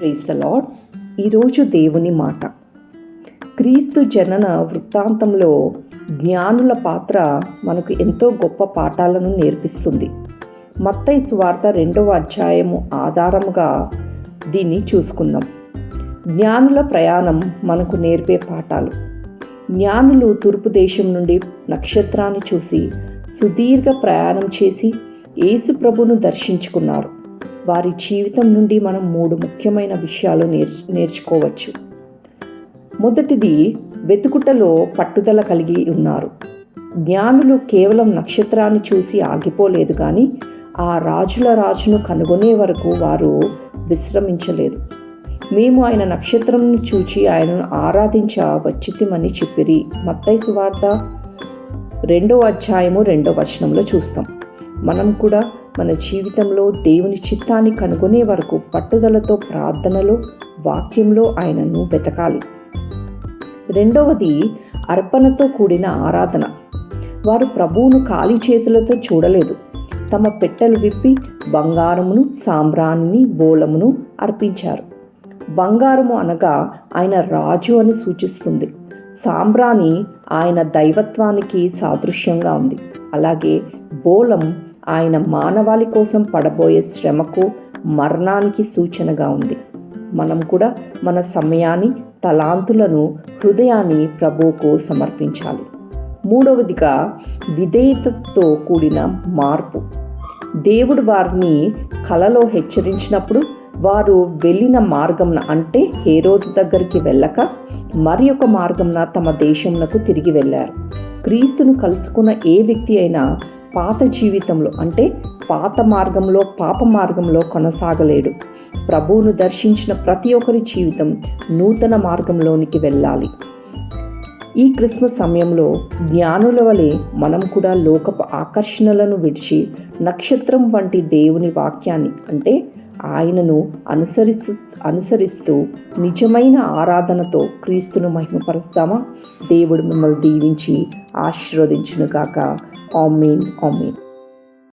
Praise the lord ఈరోజు దేవుని మాట. క్రీస్తు జనన వృత్తాంతంలో జ్ఞానుల పాత్ర మనకు ఎంతో గొప్ప పాఠాలను నేర్పిస్తుంది. మత్తయి సువార్త రెండవ అధ్యాయము ఆధారముగా దీన్ని చూసుకుందాం. జ్ఞానుల ప్రయాణం మనకు నేర్పే పాఠాలు. జ్ఞానులు తూర్పు దేశం నుండి నక్షత్రాన్ని చూసి సుదీర్ఘ ప్రయాణం చేసి యేసు ప్రభును దర్శించుకున్నారు. వారి జీవితం నుండి మనం మూడు ముఖ్యమైన విషయాలు నేర్చు నేర్చుకోవచ్చు. మొదటిది వెతుకుటలో పట్టుదల కలిగి ఉన్నారు. జ్ఞానులు కేవలం నక్షత్రాన్ని చూసి ఆగిపోలేదు కానీ ఆ రాజుల రాజును కనుగొనే వరకు వారు విశ్రమించలేదు. మేము ఆయన నక్షత్రంను చూచి ఆయనను ఆరాధించ వచ్చితిమని చెప్పిరి. మత్తై సువార్త రెండో అధ్యాయము రెండో వచనంలో చూస్తాం. మనం కూడా మన జీవితంలో దేవుని చిత్తాన్ని కనుగొనే వరకు పట్టుదలతో ప్రార్థనలో వాక్యంలో ఆయనను వెతకాలి. రెండవది అర్పణతో కూడిన ఆరాధన. వారు ప్రభువును ఖాళీ చేతులతో చూడలేదు. తమ పెట్టెలు విప్పి బంగారమును సాంబ్రాణిని బోళమును అర్పించారు. బంగారము అనగా ఆయన రాజు అని సూచిస్తుంది. సాంబ్రాణి ఆయన దైవత్వానికి సాదృశ్యంగా ఉంది. అలాగే బోలం ఆయన మానవాళి కోసం పడబోయే శ్రమకు మరణానికి సూచనగా ఉంది. మనం కూడా మన సమయాన్ని తలాంతులను హృదయాన్ని ప్రభువుకు సమర్పించాలి. మూడవదిగా విధేయతతో కూడిన మార్పు. దేవుడు వారిని కలలో హెచ్చరించినప్పుడు వారు వెళ్ళిన మార్గంన అంటే హేరోదు దగ్గరికి వెళ్ళక మరి ఒక మార్గంన తమ దేశంనకు తిరిగి వెళ్ళారు. క్రీస్తును కలుసుకున్న ఏ వ్యక్తి అయినా పాత జీవితంలో అంటే పాత మార్గంలో పాప మార్గంలో కొనసాగలేడు. ప్రభువును దర్శించిన ప్రతి ఒక్కరి జీవితం నూతన మార్గంలోనికి వెళ్ళాలి. ఈ క్రిస్మస్ సమయంలో జ్ఞానుల వలె మనం కూడా లోకపు ఆకర్షణలను విడిచి నక్షత్రం వంటి దేవుని వాక్యాన్ని అంటే ఆయనను అనుసరిస్తూ అనుసరిస్తూ నిజమైన ఆరాధనతో క్రీస్తును మహిమపరుస్తామా? దేవుడు మిమ్మల్ని దీవించి ఆశీర్వదించునుగాక ఆమెన్ ఆమెన్.